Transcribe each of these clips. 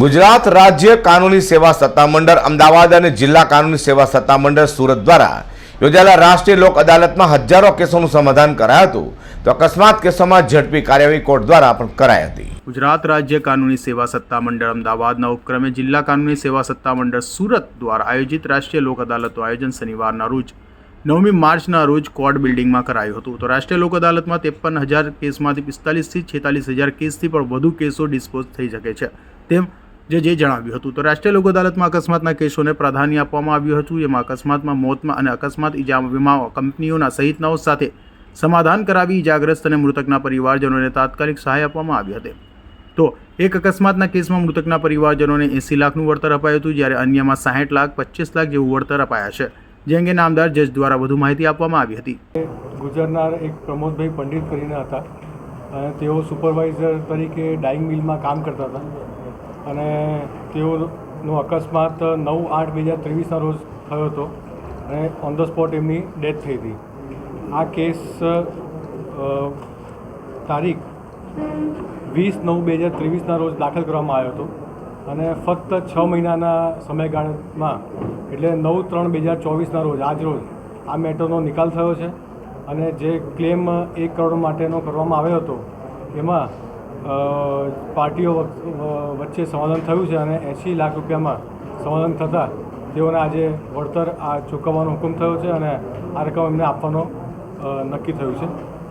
ગુજરાત રાજ્ય કાનૂની સેવા સત્તામંડળ, અમદાવાદ અને જિલ્લા કાનૂની સેવા સત્તામંડળ સુરત દ્વારા યોજાયેલા રાષ્ટ્રીય લોક અદાલતમાં હજારો કેસોનું સમાધાન કરાયું હતું. તો અકસ્માત કેસોમાં ઝડપી કાર્યવાહી કોર્ટ દ્વારા પણ કરાઈ હતી. ગુજરાત રાજ્ય કાનૂની સેવા સત્તામંડળ, અમદાવાદના ઉપક્રમે જિલ્લા કાનૂની સેવા સત્તામંડળ સુરત દ્વારા આયોજિત રાષ્ટ્રીય લોક અદાલતનું આયોજન શનિવારના રોજ, નવમી માર્ચના રોજ કોર્ટ બિલ્ડિંગમાં કરાયું હતું. તો રાષ્ટ્રીય લોક અદાલતમાં ત્રેપન હજાર કેસમાંથી પિસ્તાલીસથી છેતાલીસ હજાર કેસથી પણ વધુ કેસો ડિસ્પોઝ થઈ શકે છે. તેમ જે જે જણાવ્યું હતું. તો રાષ્ટ્રીય લોક અદાલતમાં અકસ્માતના કેસોને પ્રાધાન્ય આપવામાં આવ્યું હતું. જેમાં અકસ્માતમાં મોતમાં અને અકસ્માત ઇજા વીમા કંપનીઓના સહિતનાઓ સાથે સમાધાન કરાવી ઇજાગ્રસ્ત અને મૃતકના પરિવારજનોને તાત્કાલિક સહાય આપવામાં આવી હતી. તો એક અકસ્માતના કેસમાં મૃતકના પરિવારજનોને એંસી લાખનું વળતર અપાયું હતું, જ્યારે અન્યમાં સાહીઠ લાખ પચીસ લાખ જેવું વળતર અપાયા છે. જે અંગે નામદાર જજ દ્વારા વધુ માહિતી આપવામાં આવી હતી. ગુજરનાર એક પ્રમોદભાઈ પંડિત કરીને હતા અને તેઓ સુપરવાઇઝર તરીકે ડાઇંગ મિલમાં કામ કરતા હતા. અને તેઓનો અકસ્માત નવ આઠ બે હજાર ત્રેવીસના રોજ થયો હતો અને ઓન ધ સ્પોટ એમની ડેથ થઈ હતી. આ કેસ તારીખ વીસ નવ બે હજાર ત્રેવીસના રોજ દાખલ કરવામાં આવ્યો હતો અને ફક્ત છ મહિનાના સમયગાળામાં, એટલે નવ ત્રણ બે હજાર ચોવીસના રોજ, આજ રોજ આ મેટરનો નિકાલ થયો છે અને જે ક્લેમ એક કરોડ માટેનો કરવામાં આવ્યો હતો, એમાં પાર્ટીઓ વચ્ચે સમાધાન થયું છે અને એંશી લાખ રૂપિયામાં સમાધાન થતાં તેઓને આજે વળતર આ ચૂકવવાનો હુકમ થયો છે અને આ રકમ એમને આપવાનો નક્કી થયું છે.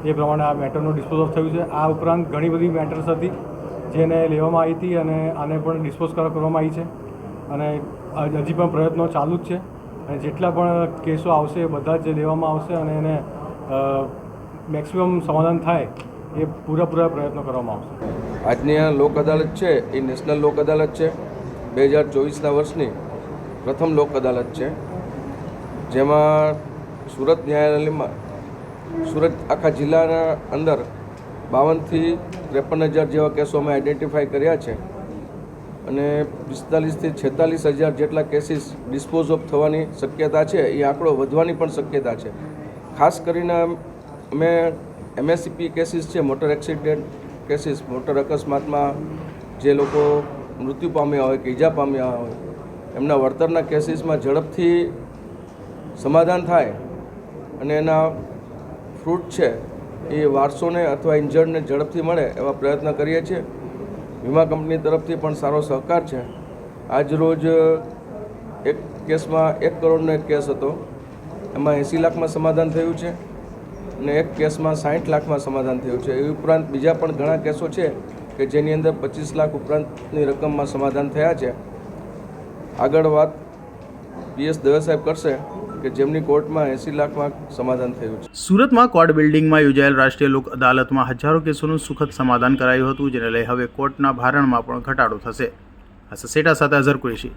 એ પ્રમાણે આ મેટરનું ડિસ્પોઝ થયું છે. આ ઉપરાંત ઘણી બધી મેટર્સ હતી જેને લેવામાં આવી હતી અને આને પણ ડિસ્પોઝ કરવામાં આવી છે. અને હજી પણ પ્રયત્નો ચાલુ જ છે. અને જેટલા પણ કેસો આવશે એ બધા જ લેવામાં આવશે અને એને મેક્સિમમ સમાધાન થાય એ પૂરેપૂરા પ્રયત્નો કરવામાં આવશે. આજની આ લોક અદાલત છે, એ નેશનલ લોક અદાલત છે. બે હજાર ચોવીસના વર્ષની પ્રથમ લોક અદાલત છે. જેમાં સુરત ન્યાયાલયમાં, સુરત આખા જિલ્લાના અંદર બાવનથી ત્રેપન હજાર જેવા કેસો અમે આઈડેન્ટિફાઈ કર્યા છે. અને પિસ્તાલીસથી છેતાલીસ હજાર જેટલા કેસીસ ડિસ્પોઝ ઓફ થવાની શક્યતા છે, એ આંકડો વધવાની પણ શક્યતા છે. ખાસ કરીને અમે એમએસસીપી કેસીસ છે મોટર એક્સિડન્ટ કેસીસ મોટર અકસ્માતમાં જે લોકો મૃત્યુ પામ્યા હોય કે ઈજા પામ્યા હોય, એમના વળતરના કેસીસમાં ઝડપથી સમાધાન થાય અને એના ફ્રૂટ છે, એ વારસોને અથવા ઇન્જર્ડને ઝડપથી મળે એવા પ્રયત્ન કરીએ છીએ. વીમા કંપની તરફથી પણ સારો સહકાર છે. આજ રોજ એક કેસમાં એક કરોડનો એક કેસ હતો. એમાં એંસી લાખમાં સમાધાન થયું છે. અને એક કેસમાં સાઠ લાખમાં સમાધાન થયું છે. એ ઉપરાંત બીજા પણ ઘણા કેસો છે કે જેની અંદર પચીસ લાખ ઉપરાંતની રકમમાં સમાધાન થયા છે. આગળ વાત પીએસ દવે સાહેબ કરશે કે જેમની કોર્ટમાં એંસી લાખમાં સમાધાન થયું છે. સુરતમાં કોર્ટ બિલ્ડિંગમાં યોજાયેલ રાષ્ટ્રીય લોક અદાલતમાં હજારો કેસોનું સુખદ સમાધાન કરાયું હતું, જેને લઈ હવે કોર્ટના ભારણમાં પણ ઘટાડો થશે. આ સસેટા સાથે અઝર કુરેશી.